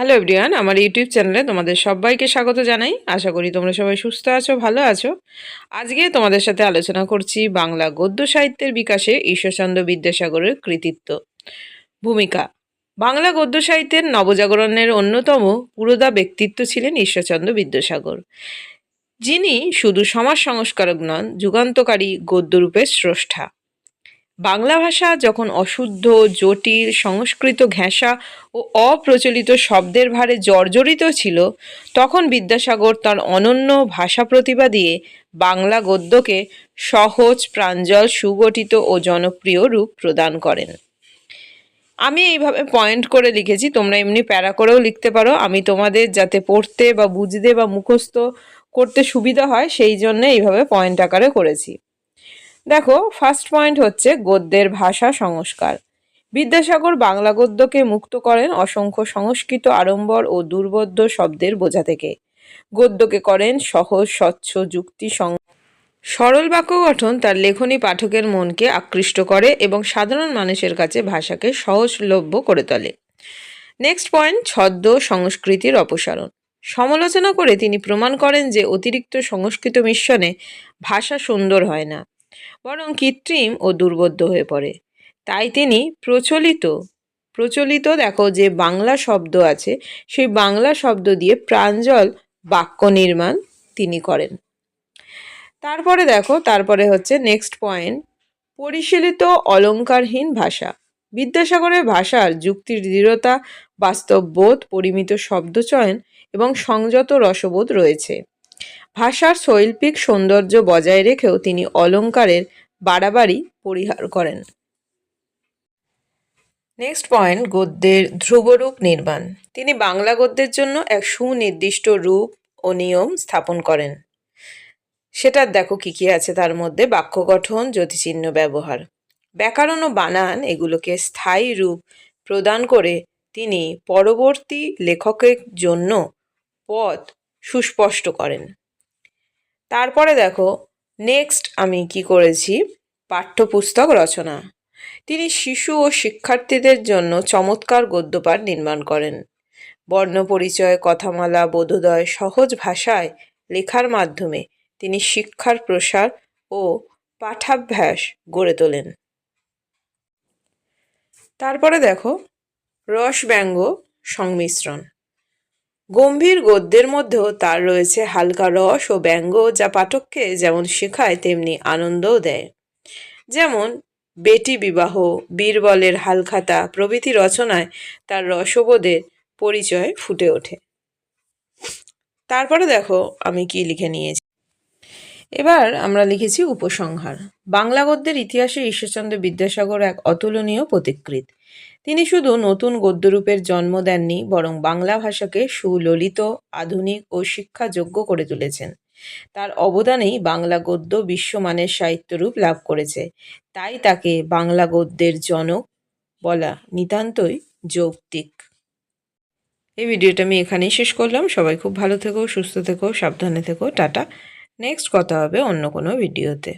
Hello everyone আমার YouTube চ্যানেলে তোমাদের সবাইকে স্বাগত জানাই। আশা করি তোমরা সবাই সুস্থ আছো, ভালো আছো। আজকে তোমাদের সাথে আলোচনা করছি বাংলা গদ্য সাহিত্যের বিকাশে ঈশ্বরচন্দ্র বিদ্যাসাগরের কৃতিত্ব। ভূমিকা। বাংলা গদ্য সাহিত্যের নবজাগরণের অন্যতম পুরোদা ব্যক্তিত্ব ছিলেন ঈশ্বরচন্দ্র বিদ্যাসাগর। যিনি শুধু সমাজ সংস্কারক নন, যুগান্তকারী গদ্যরূপের স্রষ্টা। বাংলা ভাষা যখন অশুদ্ধ, জটিল, সংস্কৃত ঘেঁষা ও অপ্রচলিত শব্দের ভারে জর্জরিত ছিল, তখন বিদ্যাসাগর তার অনন্য ভাষা প্রতিভা দিয়ে বাংলা গদ্যকে সহজ, প্রাঞ্জল, সুগঠিত ও জনপ্রিয় রূপ প্রদান করেন। আমি এইভাবে পয়েন্ট করে লিখেছি, তোমরা এমনি প্যারা করেও লিখতে পারো। আমি তোমাদের যাতে পড়তে বা বুঝতে বা মুখস্থ করতে সুবিধা হয়, সেই জন্য এইভাবে পয়েন্ট আকারে করেছি। দেখো ফার্স্ট পয়েন্ট হচ্ছে গদ্যের ভাষা সংস্কার। বিদ্যাসাগর বাংলা গদ্যকে মুক্ত করেন অসংখ্য সংস্কৃত আড়ম্বর ও দুর্বোধ্য শব্দের বোঝা থেকে। গদ্যকে করেন সহজ, স্বচ্ছ, যুক্তি সং সরল বাক্য গঠন তার লেখনী পাঠকের মনকে আকৃষ্ট করে এবং সাধারণ মানুষের কাছে ভাষাকে সহজলভ্য করে তোলে। নেক্সট পয়েন্ট ছদ্ম সংস্কৃতির অপসারণ। সমালোচনা করে তিনি প্রমাণ করেন যে অতিরিক্ত সংস্কৃত মিশ্রণে ভাষা সুন্দর হয় না। বরং কৃত্রিম ও দুর্বোধ্য হয়ে পড়ে। তাই তিনি প্রচলিত প্রচলিত দেখো যে বাংলা শব্দ আছে, সেই বাংলা শব্দ দিয়ে প্রাঞ্জল বাক্য নির্মাণ তিনি করেন। তারপরে দেখো, তারপরে হচ্ছে নেক্সট পয়েন্ট পরিশীলিত অলঙ্কারহীন ভাষা। বিদ্যাসাগরের ভাষার যুক্তির দৃঢ়তা, বাস্তববোধ, পরিমিত শব্দচয়ন এবং সংযত রসবোধ রয়েছে। ভাষার শৈল্পিক সৌন্দর্য বজায় রেখেও তিনি অলঙ্কারের বাড়াবাড়ি পরিহার করেন। নেক্সট পয়েন্ট গদ্যের ধ্রুবরূপ নির্মাণ। তিনি বাংলা গদ্যের জন্য এক সুনির্দিষ্ট রূপ ও নিয়ম স্থাপন করেন। সেটার দেখো কী কী আছে তার মধ্যে। বাক্য গঠন, জ্যোতিচিহ্ন ব্যবহার। ব্যাকরণ ও বানান এগুলোকে স্থায়ী রূপ প্রদান করে তিনি পরবর্তী লেখকের জন্য পথ সুস্পষ্ট করেন। তারপরে দেখো নেক্সট আমি কি করেছি? পাঠ্যপুস্তক রচনা। তিনি শিশু ও শিক্ষার্থীদের জন্য চমৎকার গদ্যপাঠ নির্মাণ করেন। বর্ণপরিচয় কথামালা, বোধোদয়, সহজ ভাষায় লেখার মাধ্যমে তিনি শিক্ষার প্রসার ও পাঠাভ্যাস গড়ে তোলেন। তারপরে দেখো, রসব্যঙ্গ সংমিশ্রণ। গম্ভীর গদ্যের মধ্যেও তার রয়েছে হালকা রস ও ব্যঙ্গ যা পাঠককে যেমন শেখায়, তেমনি আনন্দও দেয়। যেমন, বেটি বিবাহ, বীরবলের হালখাতা প্রভৃতি রচনায় তার রসবোধের পরিচয় ফুটে ওঠে। তারপরে দেখো আমি কি লিখে নিয়েছি। এবার আমরা লিখেছি উপসংহার। বাংলা গদ্যের ইতিহাসে ঈশ্বরচন্দ্র বিদ্যাসাগর এক অতুলনীয় প্রতিকৃত। তিনি শুধু নতুন গদ্যরূপের জন্ম দেননি, বরং বাংলা ভাষাকে সুললিত, আধুনিক ও শিক্ষাযোগ্য করে তুলেছেন। তার অবদানেই বাংলা গদ্য বিশ্বমানের সাহিত্যরূপ লাভ করেছে। তাই তাকে বাংলা গদ্যের জনক বলা নিতান্তই যৌক্তিক। এই ভিডিওটা আমি এখানেই শেষ করলাম। সবাই খুব ভালো থেকো, সুস্থ থেকো, সাবধানে থেকো। টাটা। নেক্সট কথা হবে অন্য কোনো ভিডিওতে